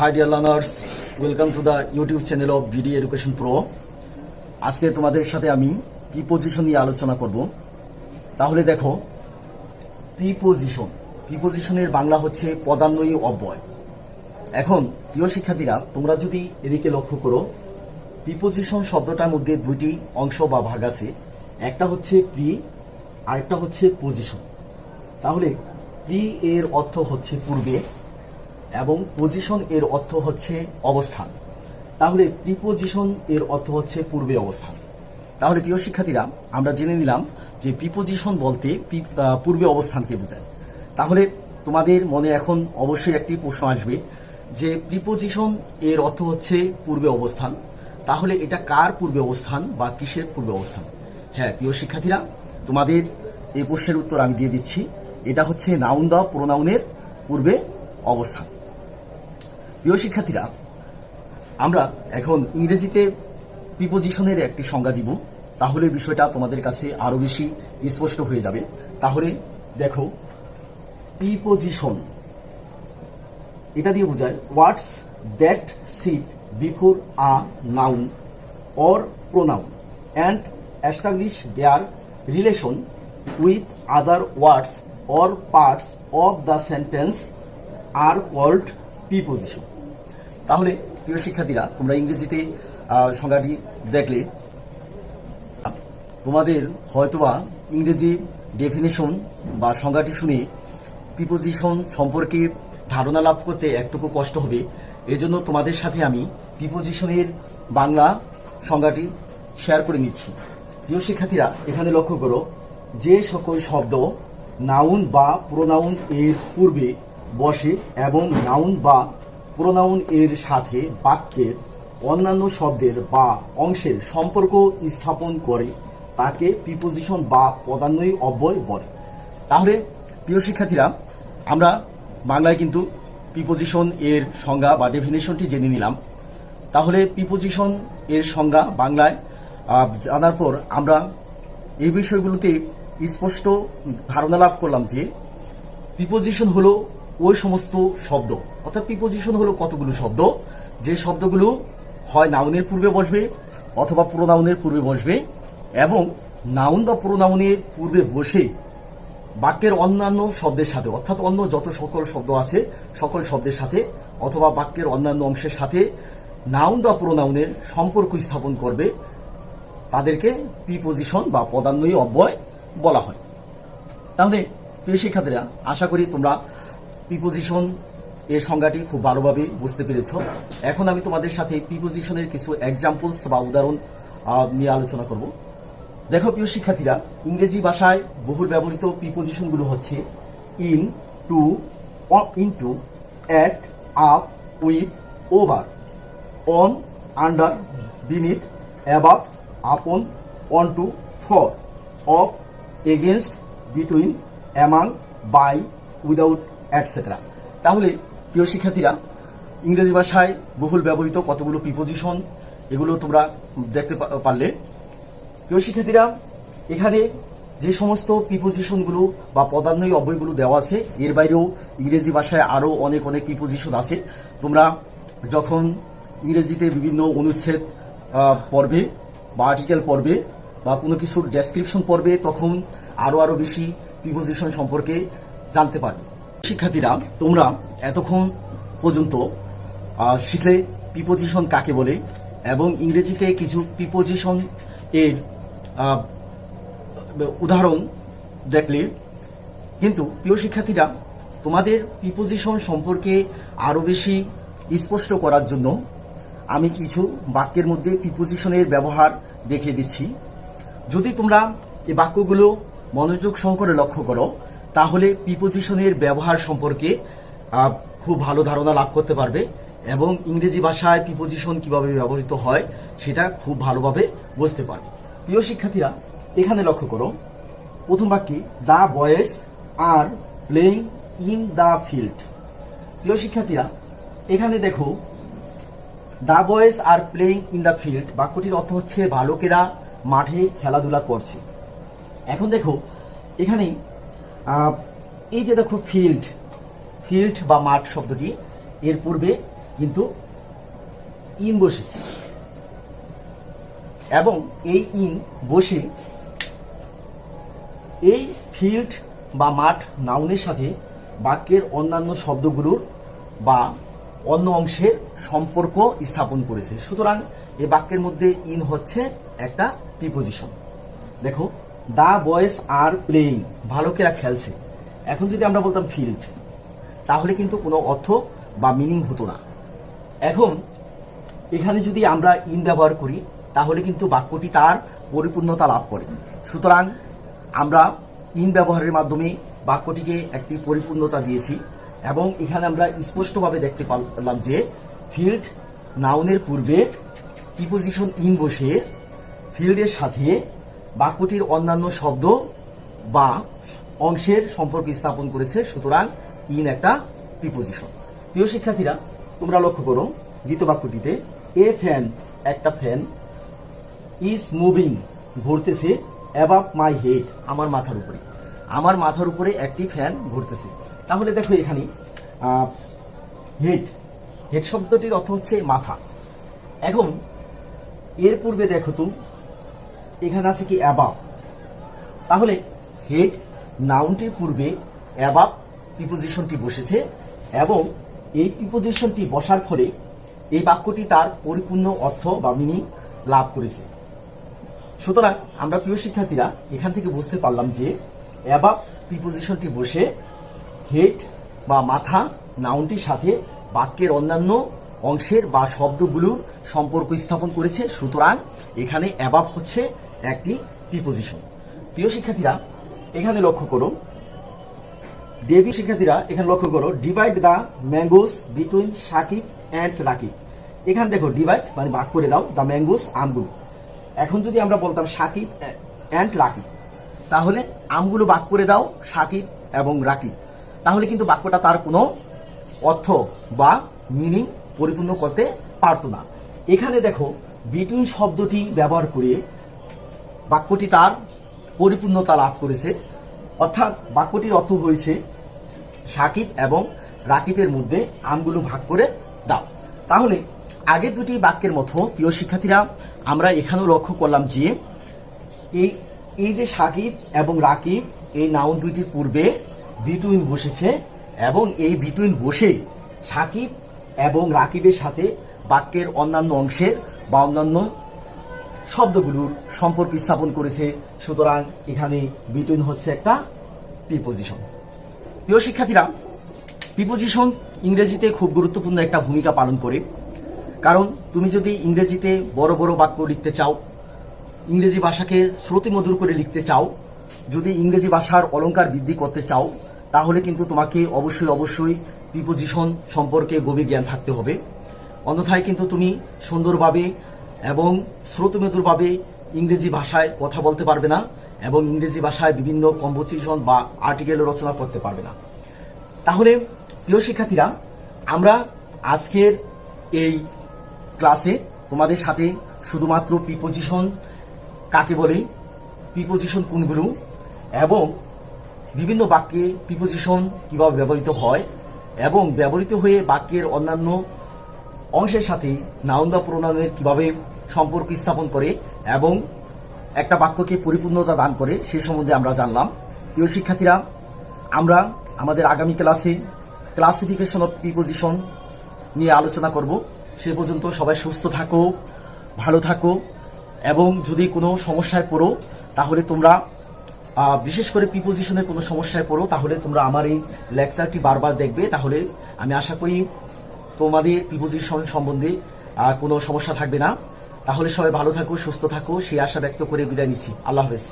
Hi dear learners welcome to the YouTube channel of BD education pro আজকে তোমাদের সাথে আমি প্রিপোজিশন নিয়ে আলোচনা করব। তাহলে দেখো প্রিপোজিশন প্রিপোজিশনের বাংলা হচ্ছে পদান্বয়ী অব্যয়। এখন, প্রিয় শিক্ষার্থীরা, তোমরা যদি এদিকে লক্ষ্য করো প্রিপোজিশন শব্দটার মধ্যে দুইটি অংশ বা ভাগ আছে। একটা হচ্ছে প্রি আরেকটা হচ্ছে পজিশন তাহলে প্রি এর অর্থ হচ্ছে পূর্বে। এবং পজিশন এর অর্থ হচ্ছে অবস্থান। তাহলে প্রিপোজিশন এর অর্থ হচ্ছে পূর্বে অবস্থান। তাহলে প্রিয় শিক্ষার্থীরা, আমরা জেনে নিলাম যে প্রিপোজিশন বলতে পূর্বে অবস্থানকে বোঝায়। তাহলে তোমাদের মনে এখন অবশ্যই একটি প্রশ্ন আসবে যে প্রিপোজিশন এর অর্থ হচ্ছে পূর্বে অবস্থান। তাহলে এটা কার পূর্বে অবস্থান বা কিসের পূর্বে অবস্থান? হ্যাঁ প্রিয় শিক্ষার্থীরা, তোমাদের এই প্রশ্নের উত্তর আমি দিয়ে দিচ্ছি। এটা হচ্ছে নাউন দা প্রোনাউনের পূর্বে অবস্থান। প্রিয় শিক্ষার্থীরা, আমরা এখন ইংরেজিতে প্রিপোজিশনের একটি সংজ্ঞা দিব। তাহলে বিষয়টা তোমাদের কাছে আরও বেশি স্পষ্ট হয়ে যাবে। তাহলে দেখো প্রিপোজিশন এটা দিয়ে বোঝায় words that sit before a noun or pronoun and establish their relation with other words or parts of the sentence are called preposition তাহলে, প্রিয় শিক্ষার্থীরা, তোমরা ইংরেজিতে সংজ্ঞাটি দেখলে তোমাদের হয়তোবা ইংরেজি ডেফিনেশন বা সংজ্ঞাটি শুনে প্রিপোজিশন সম্পর্কে ধারণা লাভ করতে একটুকু কষ্ট হবে। এজন্য তোমাদের সাথে আমি প্রিপোজিশনের বাংলা সংজ্ঞাটি শেয়ার করে নিচ্ছি। প্রিয় শিক্ষার্থীরা, এখানে লক্ষ্য করো, যে সকল শব্দ নাউন বা প্রোনাউন এর পূর্বে বসে এবং নাউন বা প্রোনাউন এর সাথে বাক্যের অন্যান্য শব্দের বা অংশের সম্পর্ক স্থাপন করে, তাকে প্রিপোজিশন বা পদান্বয়ী অব্যয় বলে। তাহলে, প্রিয় শিক্ষার্থীরা, আমরা বাংলায় কিন্তু প্রিপোজিশন এর সংজ্ঞা বা ডেফিনেশনটি জেনে নিলাম। তাহলে প্রিপোজিশন এর সংজ্ঞা বাংলায় জানার পর আমরা এই বিষয়গুলোতে স্পষ্ট ধারণা লাভ করলাম যে প্রিপোজিশন হলো ওই সমস্ত শব্দ, অর্থাৎ প্রিপোজিশন হলো কতগুলো শব্দ? যে শব্দগুলো হয় নাউনের পূর্বে বসবে অথবা প্রোনাউনের পূর্বে বসবে এবং নাউন বা প্রোনাউনের পূর্বে বসে বাক্যের অন্যান্য শব্দের সাথে, অর্থাৎ অন্য যত সকল শব্দ আছে, সকল শব্দের সাথে অথবা বাক্যের অন্যান্য অংশের সাথে নাউন বা প্রোনাউনের সম্পর্ক স্থাপন করবে, তাদেরকে প্রিপোজিশন বা পদান্বয়ী অব্যয় বলা হয়। তাহলে প্রিয় শিক্ষার্থীরা, আশা করি তোমরা প্রিপোজিশন এর সংজ্ঞাটি খুব ভালোভাবে বুঝতে পেরেছ। এখন আমি তোমাদের সাথে প্রিপোজিশনের কিছু এক্সাম্পলস বা উদাহরণ নিয়ে আলোচনা করব। দেখো প্রিয় শিক্ষার্থীরা, ইংরেজি ভাষায় বহুল ব্যবহৃত প্রিপোজিশনগুলো হচ্ছে in to into at up with over on under beneath above upon on to for of against between among by without etcetera তাহলে, প্রিয় শিক্ষার্থীরা, ইংরেজি ভাষায় বহুল ব্যবহৃত কতগুলো প্রিপোজিশন এগুলো তোমরা দেখতে পারলে। প্রিয় শিক্ষার্থীরা, এখানে যে সমস্ত প্রিপোজিশনগুলো বা পদান্বয়ী অব্যয়গুলো দেওয়া আছে, এর বাইরেও ইংরেজি ভাষায় আরও অনেক অনেক প্রিপোজিশন আছে। তোমরা যখন ইংরেজিতে বিভিন্ন অনুচ্ছেদ পড়বে বা আর্টিকেল পড়বে বা কোনো কিছুর ডেসক্রিপশন পড়বে, তখন আরও আরও বেশি প্রিপোজিশন সম্পর্কে জানতে পারবে। শিক্ষার্থীরা, তোমরা এতক্ষণ পর্যন্ত শিখলে প্রিপোজিশন কাকে বলে এবং ইংরেজিতে কিছু প্রিপোজিশন এর উদাহরণ দেখলে। কিন্তু প্রিয় শিক্ষার্থীরা, তোমাদের প্রিপোজিশন সম্পর্কে আরও বেশি স্পষ্ট করার জন্য আমি কিছু বাক্যের মধ্যে প্রিপোজিশনের ব্যবহার দেখিয়ে দিচ্ছি। যদি তোমরা এই বাক্যগুলো মনোযোগ সহকারে লক্ষ্য করো তাহলে প্রিপোজিশনের ব্যবহার সম্পর্কে খুব ভালো ধারণা লাভ করতে পারবে এবং ইংরেজি ভাষায় প্রিপোজিশন কীভাবে ব্যবহৃত হয় সেটা খুব ভালোভাবে বুঝতে পারবে। প্রিয় শিক্ষার্থীরা, এখানে লক্ষ্য করো, প্রথম বাক্যে the boys are playing in the field প্রিয় শিক্ষার্থীরা, এখানে দেখো the boys are playing in the field বাক্যটির অর্থ হচ্ছে বালকেরা মাঠে খেলাধুলা করছে। এখন দেখো এখানে এই যে দেখো ফিল্ড ফিল্ড বা মাঠ শব্দটি, এর পূর্বে কিন্তু ইন বসেছে। এবং এই ইন বসে এই ফিল্ড বা মাঠ নাউনের সাথে বাক্যের অন্যান্য শব্দগুলোর বা অন্য অংশের সম্পর্ক স্থাপন করেছে। সুতরাং এই বাক্যের মধ্যে ইন হচ্ছে একটা প্রিপোজিশন দেখো দা বয়েস আর প্লেইং ভালোকেরা খেলছে। এখন যদি আমরা বলতাম ফিল্ড তাহলে কিন্তু কোনো অর্থ বা মিনিং হতো না। এখন, এখানে যদি আমরা ইন ব্যবহার করি, তাহলে কিন্তু বাক্যটি তার পরিপূর্ণতা লাভ করে। সুতরাং, আমরা ইন ব্যবহারের মাধ্যমে বাক্যটিকে একটি পরিপূর্ণতা দিয়েছি এবং এখানে আমরা স্পষ্টভাবে দেখতে পারলাম যে ফিল্ড নাউনের পূর্বে প্রিপোজিশন ইন বসে ফিল্ডের সাথে বাক্যটির অন্যান্য শব্দ বা অংশের সম্পর্ক স্থাপন করেছে, সুতরাং ইন একটা প্রিপোজিশন প্রিয় শিক্ষার্থীরা, তোমরা লক্ষ্য করো, দ্বিতীয় বাক্যটিতে, এ ফ্যান, একটা ফ্যান, ইজ মুভিং, ঘুরতেছে অ্যাবাভ মাই হেড, আমার মাথার উপরে। আমার মাথার উপরে একটি ফ্যান ঘুরতেছে। তাহলে দেখো এখানে হেড হেড শব্দটির অর্থ হচ্ছে মাথা। এখন, এর পূর্বে দেখো তুমি এখানে আছে কি অ্যাবাব তাহলে হেড নাউনটির পূর্বে অ্যাবাব প্রিপোজিশনটি বসেছে এবং এই প্রিপোজিশনটি বসার ফলে এই বাক্যটি তার পরিপূর্ণ অর্থ বা মিনিং লাভ করেছে। সুতরাং আমরা প্রিয় শিক্ষার্থীরা, এখান থেকে বুঝতে পারলাম যে অ্যাবাভ প্রিপোজিশনটি বসে হেড বা মাথা নাউনটির সাথে বাক্যের অন্যান্য অংশের বা শব্দগুলোর সম্পর্ক স্থাপন করেছে। সুতরাং এখানে অ্যাবাভ হচ্ছে একটি প্রিপোজিশন প্রিয় শিক্ষার্থীরা, এখানে লক্ষ্য করো ডেভি শিক্ষার্থীরা, এখানে লক্ষ্য করো divide the mangoes between Sakib and Rakib এখানে দেখো ডিভাইড মানে ভাগ করে দাও দ্য ম্যাঙ্গোস আমগুলো। এখন যদি আমরা বলতাম সাকিব অ্যান্ড রাকিব তাহলে আমগুলো ভাগ করে দাও সাকিব এবং রাকিব তাহলে কিন্তু বাক্যটা তার কোনো অর্থ বা মিনিং পরিপূর্ণ করতে পারতো না। এখানে দেখো বিটুইন শব্দটি ব্যবহার করে বাক্যটি তার পরিপূর্ণতা লাভ করেছে। অর্থাৎ বাক্যটির অর্থ হয়েছে, সাকিব এবং রাকিবের মধ্যে আমগুলো ভাগ করে দাও। তাহলে আগে দুটি বাক্যের মতো, প্রিয় শিক্ষার্থীরা, আমরা এখানেও লক্ষ্য করলাম যে, এই এই যে সাকিব এবং রাকিব, এই নাউন দুইটির পূর্বে বিটুইন বসেছে এবং এই বিটুইন বসে সাকিব এবং রাকিবের সাথে বাক্যের অন্যান্য অংশের বা অন্যান্য শব্দগুলোর সম্পর্ক স্থাপন করেছে। সুতরাং এখানে বিটুইন হচ্ছে একটা প্রিপোজিশন প্রিয় শিক্ষার্থীরা প্রিপোজিশন ইংরেজিতে খুব গুরুত্বপূর্ণ একটা ভূমিকা পালন করে। কারণ তুমি যদি ইংরেজিতে বড় বড় বাক্য লিখতে চাও, ইংরেজি ভাষাকে শ্রুতিমধুর করে লিখতে চাও, যদি ইংরেজি ভাষার অলঙ্কার বৃদ্ধি করতে চাও, তাহলে কিন্তু তোমাকে অবশ্যই অবশ্যই প্রিপোজিশন সম্পর্কে গভীর জ্ঞান থাকতে হবে। অন্যথায় কিন্তু তুমি সুন্দরভাবে এবং শ্রুতিমধুরভাবে ইংরেজি ভাষায় কথা বলতে পারবে না এবং ইংরেজি ভাষায় বিভিন্ন কম্পোজিশন বা আর্টিকেল রচনা করতে পারবে না। তাহলে, প্রিয় শিক্ষার্থীরা, আমরা আজকের এই ক্লাসে তোমাদের সাথে শুধুমাত্র প্রিপোজিশন কাকে বলে প্রিপোজিশন কোনগুলো এবং বিভিন্ন বাক্যে প্রিপোজিশন কীভাবে ব্যবহৃত হয় এবং ব্যবহৃত হয়ে বাক্যের অন্যান্য অংশের সাথে নাউন বা প্রণয়নের কীভাবে সম্পর্ক স্থাপন করে এবং একটা বাক্যকে পরিপূর্ণতা দান করে, সে সম্বন্ধে আমরা জানলাম। প্রিয় শিক্ষার্থীরা, আমরা আমাদের আগামী ক্লাসে ক্লাসিফিকেশন অফ প্রিপোজিশন নিয়ে আলোচনা করব। সে পর্যন্ত সবাই সুস্থ থাকো, ভালো থাকো এবং যদি কোনো সমস্যায় পড়ো, তাহলে তোমরা বিশেষ করে প্রিপোজিশনের কোনো সমস্যায় পড়ো, তাহলে তোমরা আমার এই লেকচারটি বারবার দেখবে। তাহলে আমি আশা করি তোমাদের প্রিপোজিশন সম্বন্ধে কোনো সমস্যা থাকবে না। তাহলে সবাই ভালো থাকো, সুস্থ থাকো, সেই আশা ব্যক্ত করে বিদায় নিচ্ছি। আল্লাহ হাফেজ।